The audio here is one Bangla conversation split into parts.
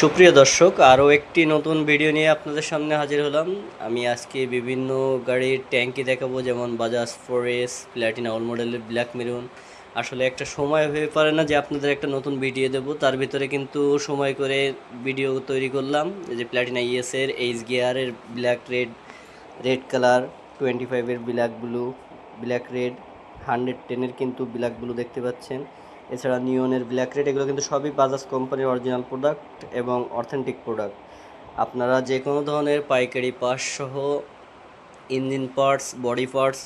সুপ্রিয় দর্শক, আরও একটি নতুন ভিডিও নিয়ে আপনাদের সামনে হাজির হলাম। আমি আজকে বিভিন্ন গাড়ির ট্যাঙ্কি দেখাবো, যেমন বাজাজ ফোরেস প্ল্যাটিনা অল মডেলের ব্ল্যাক মেরুন আসলে একটা সময় হয়ে পারে না যে আপনাদের একটা নতুন ভিডিও দেব। তার ভিতরে কিন্তু সময় করে ভিডিও তৈরি করলাম। যে প্ল্যাটিনা ইএসের এইচ গিয়ারের black red red colour twenty ফাইভের black blue black red hundred টেনের কিন্তু ব্ল্যাক ব্লু দেখতে পাচ্ছেন। এছাড়া নিয়নের ব্ল্যাক রেড এগুলো কিন্তু সবই বাজাজ কোম্পানির অরিজিনাল প্রোডাক্ট এবং অথেন্টিক প্রোডাক্ট আপনারা যে কোনো ধরনের পাইকারি পার্টস সহ ইঞ্জিন পার্টস বডি পার্টস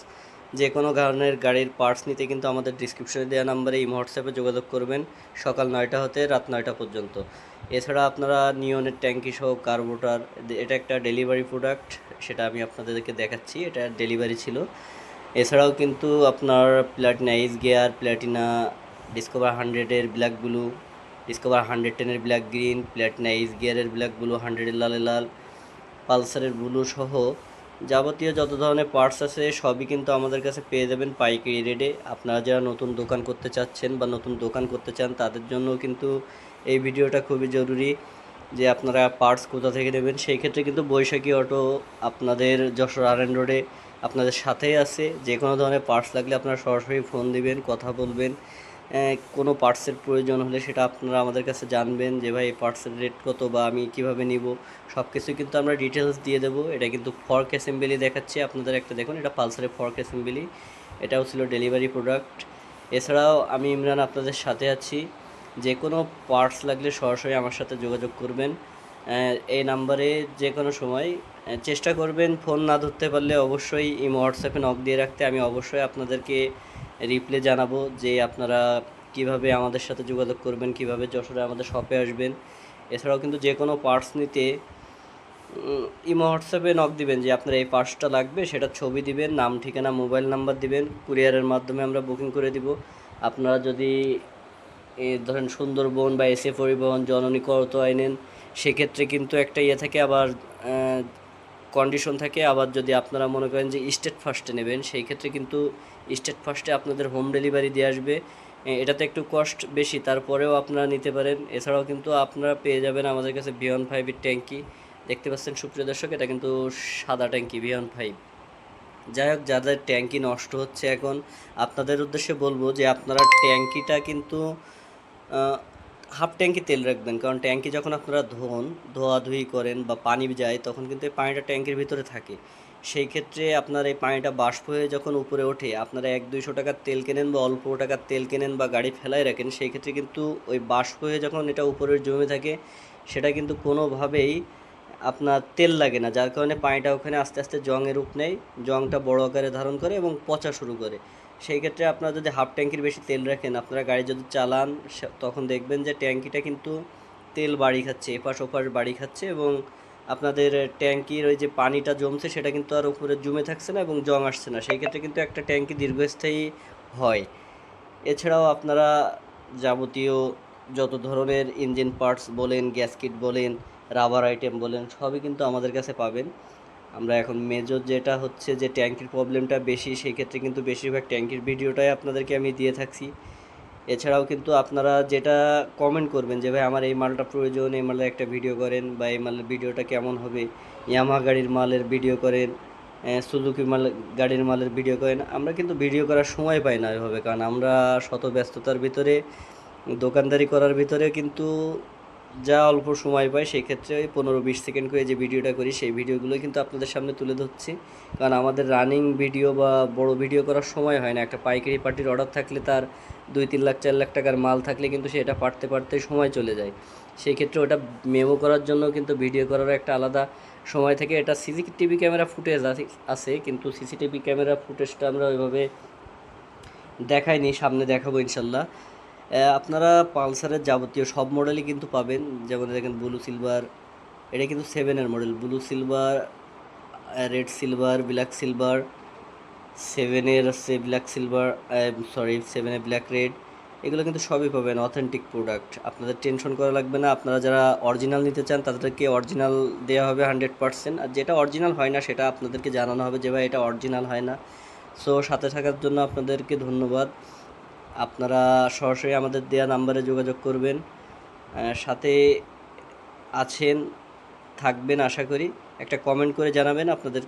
যে কোনো ধরনের গাড়ির পার্টস নিতে কিন্তু আমাদের ডিসক্রিপশনে দেওয়া নাম্বারে এই হোয়াটসঅ্যাপে যোগাযোগ করবেন সকাল নয়টা হতে রাত নয়টা পর্যন্ত। এছাড়া আপনারা নিয়নের ট্যাঙ্কি সহ কার্বোটার এটা একটা ডেলিভারি প্রোডাক্ট সেটা আমি আপনাদেরকে দেখাচ্ছি, এটা ডেলিভারি ছিল। এছাড়াও কিন্তু আপনার Platina H gear Platina Discover হান্ড্রেডের ব্ল্যাক ব্লু ডিসকভার হান্ড্রেড টেনের ব্ল্যাক গ্রিন প্ল্যাটিনা এইচ গিয়ারের ব্ল্যাক ব্লু হান্ড্রেডের লালে লাল পালসারের ব্লু সহ যাবতীয় যত ধরনের পার্টস আছে, সবই কিন্তু আমাদের কাছে পেয়ে যাবেন পাইকারি রেটে আপনারা যারা নতুন দোকান করতে চাচ্ছেন বা নতুন দোকান করতে চান, তাদের জন্য কিন্তু এই ভিডিওটা খুবই জরুরি যে আপনারা পার্টস কোথা থেকে নেবেন। সেই ক্ষেত্রে কিন্তু বৈশাখী অটো আপনাদের যশোর আর রোডে আপনাদের সাথেই আছে। যে কোনো ধরনের পার্টস লাগলে আপনারা সরাসরি ফোন দিবেন, কথা বলবেন। কোনো পার্টসের প্রয়োজন হলে সেটা আপনারা আমাদের কাছে জানবেন যে, ভাই পার্টসের রেট কত বা আমি কীভাবে নিব? সব কিছু কিন্তু আমরা ডিটেলস দিয়ে দেবো। এটা কিন্তু ফর্ক অ্যাসেম্বলি দেখাচ্ছি আপনাদের একটা, দেখুন, এটা পালসারের ফর্ক অ্যাসেম্বলি এটাও ছিল ডেলিভারি প্রোডাক্ট এছাড়াও আমি ইমরান আপনাদের সাথে আছি। যে কোনো পার্টস লাগলে সরাসরি আমার সাথে যোগাযোগ করবেন। এই নাম্বারে যে কোনো সময় চেষ্টা করবেন ফোন না ধরতে পারলে অবশ্যই এই হোয়াটসঅ্যাপে নক দিয়ে রাখতে। আমি অবশ্যই আপনাদেরকে রিপ্লে জানাব যে আপনারা কীভাবে আমাদের সাথে যোগাযোগ করবেন, কীভাবে যশোরে আমাদের শপে আসবেন। এছাড়াও কিন্তু যে কোনো পার্টস নিতে ইমো হোয়াটসঅ্যাপে নক দিবেন যে আপনার এই পার্টসটা লাগবে সেটা ছবি দিবেন, নাম, ঠিকানা মোবাইল নাম্বার দিবেন কুরিয়ারের মাধ্যমে আমরা বুকিং করে দিব। আপনারা যদি ধরেন সুন্দরবন বা এসে পরিবহন, জননী করতোয়ায় নেন, সেক্ষেত্রে কিন্তু একটা ইয়ে থাকে আবার কন্ডিশন থাকে, আবার যদি আপনারা মনে করেন যে স্টেট ফার্স্টে নেবেন, সেই ক্ষেত্রে কিন্তু স্টেট ফার্স্টে আপনাদের হোম ডেলিভারি দিয়ে আসবে। এটাতে একটু কস্ট বেশি, তারপরেও আপনারা নিতে পারেন। এছাড়াও কিন্তু আপনারা পেয়ে যাবেন আমাদের কাছে বিয়ন ফাইভের ট্যাঙ্কি। দেখতে পাচ্ছেন সুপ্রিয় দর্শক, এটা কিন্তু সাদা ট্যাঙ্কি বিয়ন ফাইভ যাই হোক, যাদের ট্যাঙ্কি নষ্ট হচ্ছে এখন, আপনাদের উদ্দেশ্যে বলব যে আপনারা ট্যাঙ্কিটা কিন্তু হাফ ট্যাঙ্কি তেল রাখবেন। কারণ ট্যাঙ্কি যখন আপনারা ধোন, ধোয়াধুয়ি করেন বা পানি যায়, তখন কিন্তু এই পানিটা ট্যাঙ্কির ভিতরে থাকে। সেই ক্ষেত্রে আপনার এই পানিটা বাষ্প হয়ে যখন উপরে ওঠে, আপনারা এক দুইশো টাকার তেল কেনেন বা অল্প টাকার তেল কেনেন বা গাড়ি ফেলায় রাখেন, সেই ক্ষেত্রে কিন্তু ওই বাষ্প হয়ে যখন এটা উপরের জমে থাকে, সেটা কিন্তু কোনোভাবেই আপনার তেল লাগে না। যার কারণে পানিটা ওখানে আস্তে আস্তে জংয়ের রূপ নেয়, জংটা বড় আকারে ধারণ করে এবং পচা শুরু করে। সেই ক্ষেত্রে আপনারা যদি হাফ ট্যাঙ্কির বেশি তেল রাখেন, আপনারা গাড়ি যদি চালান তখন দেখবেন যে ট্যাঙ্কিটা কিন্তু তেল বাড়ি খাচ্ছে, এপাশ ওপাশ বাড়ি খাচ্ছে এবং আপনাদের ট্যাঙ্কির ওই যে পানিটা জমছে, সেটা কিন্তু আর উপরে জমে থাকছে না এবং জং আসছে না। সেই ক্ষেত্রে কিন্তু একটা ট্যাঙ্কি দীর্ঘস্থায়ী হয়। এছাড়াও আপনারা যাবতীয় যত ধরনের ইঞ্জিন পার্টস বলেন গ্যাসকিট বলেন, রাবার আইটেম বলেন, সবই কিন্তু আমাদের কাছে পাবেন। আমরা এখন মেজর যেটা হচ্ছে যে ট্যাঙ্কির প্রবলেমটা বেশি সেই ক্ষেত্রে কিন্তু বেশিরভাগ ট্যাঙ্কির ভিডিওটাই আপনাদেরকে আমি দিয়ে থাকছি। এছাড়াও কিন্তু আপনারা যেটা কমেন্ট করবেন যে, ভাই, আমার এই মালটা প্রয়োজন, এই মালের একটা ভিডিও করেন বা এই মালের ভিডিওটা কেমন হবে? ইয়ামা গাড়ির মালের ভিডিও করেন সুজুকি মাল, গাড়ির মালের ভিডিও করেন। আমরা কিন্তু ভিডিও করার সময় পাই না এভাবে, কারণ আমরা শত ব্যস্ততার ভিতরে, দোকানদারি করার ভিতরে কিন্তু যা অল্প সময় পাই সেই ক্ষেত্রে ওই পনেরো বিশ সেকেন্ড করে যে ভিডিওটা করি, সেই ভিডিওগুলো কিন্তু আপনাদের সামনে তুলে ধরছি। কারণ আমাদের রানিং ভিডিও বা বড় ভিডিও করার সময় হয় না। একটা পাইকারি পার্টির অর্ডার থাকলে তার দুই তিন লাখ, চার লাখ টাকার মাল থাকলে কিন্তু সেটা পারতে পারতে সময় চলে যায়। সেই ক্ষেত্রে ওটা মেমো করার জন্য কিন্তু ভিডিও করার একটা আলাদা সময় থেকে। এটা সিসিটিভি ক্যামেরা ফুটেজ আছে কিন্তু সিসিটিভি ক্যামেরা ফুটেজটা আমরা ওইভাবে দেখাইনি। সামনে দেখাবো ইনশাল্লাহ। আপনারা পালসারের যাবতীয় সব মডেলই কিন্তু পাবেন। যেমন দেখেন ব্লু সিলভার এটা কিন্তু সেভেনের model blue silver red silver black silver সেভেনের আছে ব্ল্যাক সিলভার সরি সেভেনের ব্ল্যাক রেড এগুলো কিন্তু সবই পাবেন অথেন্টিক প্রোডাক্ট আপনাদের টেনশন করা লাগবে না। আপনারা যারা অরিজিনাল নিতে চান, তাদেরকে অরিজিনাল দেওয়া হবে হান্ড্রেড পার্সেন্ট আর যেটা অরিজিনাল হয় না, সেটা আপনাদেরকে জানানো হবে যে, ভাই, এটা অরিজিনাল হয় না। সো সাথে থাকার জন্য আপনাদেরকে ধন্যবাদ। আপনারা সরাসরি আমাদের দেওয়া নাম্বারে যোগাযোগ করবেন সাথে আছেন, থাকবেন আশা করি। একটা কমেন্ট করে জানাবেন আপনাদের